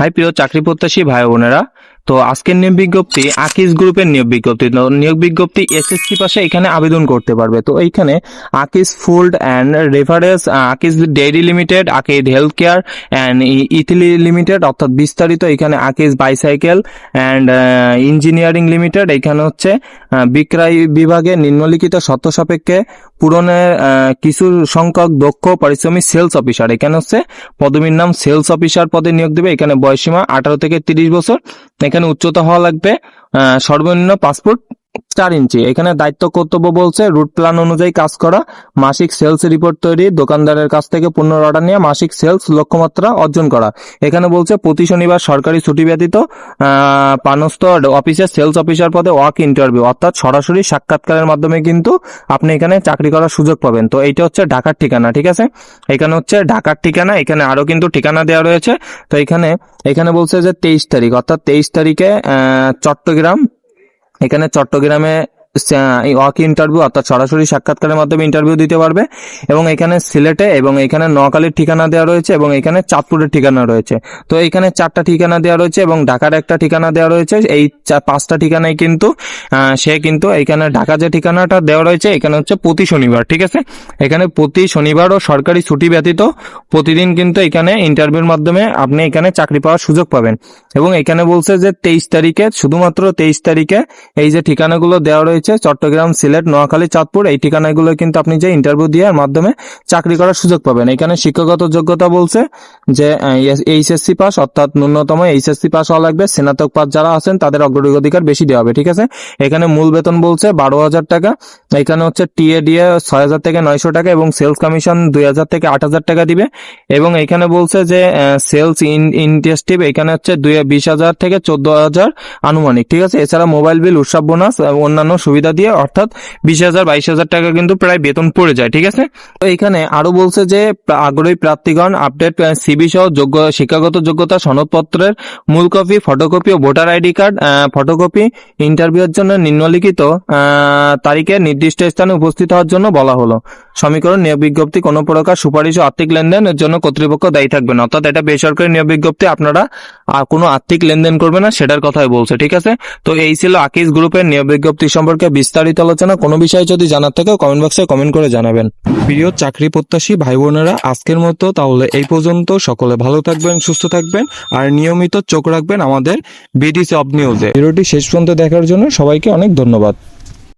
High প্রিয় চাকরি প্রত্যাশী ভাই বোনেরা, তো আজকের নিয়োগ বিজ্ঞপ্তি আকিস গ্রুপের নিয়োগ বিজ্ঞপ্তি। নিয়োগ বিজ্ঞপ্তি এসএসসি পাশে এখানে আবেদন করতে পারবে। তো এইখানে Akij food and reference Akij dairy limited, Akij health care and ইথিলি limited, অর্থাৎ বিস্তারিত এখানে আকিস বাইসাইকেল অ্যান্ড ইঞ্জিনিয়ারিং লিমিটেড, এখানে হচ্ছে বিক্রয় বিভাগে নিম্নলিখিত শর্ত সাপেক্ষে পূরণের আহ, কিছু সংখ্যক দক্ষ পারিশ্রমিক সেলস অফিসার এখানে হচ্ছে পদবীর নাম সেলস অফিসার পদে নিয়োগ দেবে। এখানে বয়সীমা আঠারো থেকে তিরিশ বছর। এখানে উচ্চতা হওয়া লাগবে সর্বনিম্ন পাসপোর্ট চার ইঞ্চি। এখানে দায়িত্ব কর্তব্য বলছে রুট প্ল্যান অনুযায়ী কাজ করা, মাসিক সেলস রিপোর্ট তৈরি, দোকানদারের কাছ থেকে পণ্য অর্ডার নিয়ে, মাসিক সেলস লক্ষ্যমাত্রা অর্জন করা। এখানে বলছে, প্রতি শনিবার সরকারি ছুটি ব্যতীত পানস্থ অফিসে সেলস অফিসার পদে ওয়াক ইন্টারভিউ অর্থাৎ সরাসরি সাক্ষাৎকারের মাধ্যমে কিন্তু আপনি এখানে চাকরি করার সুযোগ পাবেন। তো এইটা হচ্ছে ঢাকার ঠিকানা, ঠিক আছে? এখানে হচ্ছে ঢাকার ঠিকানা, এখানে আরও কিন্তু ঠিকানা দেওয়া রয়েছে। তো এখানে এখানে বলছে যে তেইশ তারিখ, অর্থাৎ তেইশ তারিখে চট্টগ্রাম এখানে চট্টগ্রামে ওয়াক ইন্টারভিউ অর্থাৎ সরাসরি সাক্ষাৎকারের মাধ্যমে ইন্টারভিউ দিতে পারবে এবং এখানে সিলেটে এবং এখানে নোয়াখালীর ঠিকানা দেওয়া রয়েছে এবং এখানে চাঁদপুরের ঠিকানা রয়েছে। তো এখানে চারটা ঠিকানা দেওয়া রয়েছে এবং ঢাকার একটা ঠিকানা দেওয়া রয়েছে। এই পাঁচটা ঠিকানায় কিন্তু সে কিন্তু এখানে ঢাকা যে ঠিকানাটা দেওয়া রয়েছে, এখানে হচ্ছে প্রতি শনিবার, ঠিক আছে? এখানে প্রতি শনিবার ও সরকারি ছুটি ব্যতীত প্রতিদিন কিন্তু এখানে ইন্টারভিউর মাধ্যমে আপনি এখানে চাকরি পাওয়ার সুযোগ পাবেন। এবং এখানে বলছে যে তেইশ তারিখে, শুধুমাত্র তেইশ তারিখে এই যে ঠিকানাগুলো দেওয়া রয়েছে চট্টগ্রাম, সিলেট, নোয়াখালী, চাঁদপুর। এই ঠিকানাগুলো কিন্তু আপনি যে ইন্টারভিউ দেওয়ার মাধ্যমে চাকরি করার সুযোগ পাবেন। এখানে শিক্ষাগত যোগ্যতা বলছে যে এইচএসসি পাস, অর্থাৎ ন্যূনতম এইচএসসি পাস হওয়া লাগবে। স্নাতক পাস যারা আছেন, তাদের অগ্রাধিকার বেশি দেওয়া হবে, ঠিক আছে? এখানে মূল বেতন বলছে বারো হাজার টাকা। এখানে হচ্ছে টিএ ডিএ ছয় হাজার থেকে নয়শো টাকা এবং সেলস কমিশন দুই হাজার থেকে আট হাজার টাকা দিবে। এবং এখানে বলছে যে সেলস ইনটেস্টিভ এখানে হচ্ছে দুই বিশ হাজার থেকে চোদ্দ হাজার আনুমানিক, ঠিক আছে? এছাড়া মোবাইল বিল, উৎসব বোনাস অন্যান্য সুবিধা দিয়ে, অর্থাৎ বিশ হাজার, বাইশ হাজার টাকা কিন্তু প্রায় বেতন পড়ে যায়, ঠিক আছে? তো এখানে আরও বলছে যে আগ্রহী প্রার্থীগণ আপডেট সিবি সহ যোগ্য, শিক্ষাগত যোগ্যতা সনদপত্রের মূল কপি ফটোকপি ও voter ID card photocopy interview এর জন্য নিম্নলিখিত তারিখে নির্দিষ্ট স্থানে উপস্থিত হওয়ার জন্য বলা হলো। সমীকরণ, নিয়োগ বিজ্ঞপ্তি, কোনো প্রকার সুপারিশ ও আর্থিক লেনদেনের জন্য কর্তৃপক্ষ দায়ী থাকবে না। অর্থাৎ এটা বেসরকারি নিয়োগ বিজ্ঞপ্তি, আপনারা কোনো আর্থিক লেনদেন করবে না, সেটার কথাই বলছে, ঠিক আছে? তো এই ছিল আকিস গ্রুপের নিয়োগ বিজ্ঞপ্তি সম্পর্কে বিস্তারিত আলোচনা। কোনো বিষয়ে যদি জানার থাকে কমেন্ট বক্সে কমেন্ট করে জানাবেন। প্রিয় চাকরি প্রত্যাশী ভাই বোনেরা, আজকের মতো তাহলে এই পর্যন্ত। সকলে ভালো থাকবেন, সুস্থ থাকবেন, আর নিয়মিত চোখ রাখবেন আমাদের বিডিসি অব নিউজে ভিডিওটি শেষ পর্যন্ত দেখার জন্য সবাইকে অনেক ধন্যবাদ।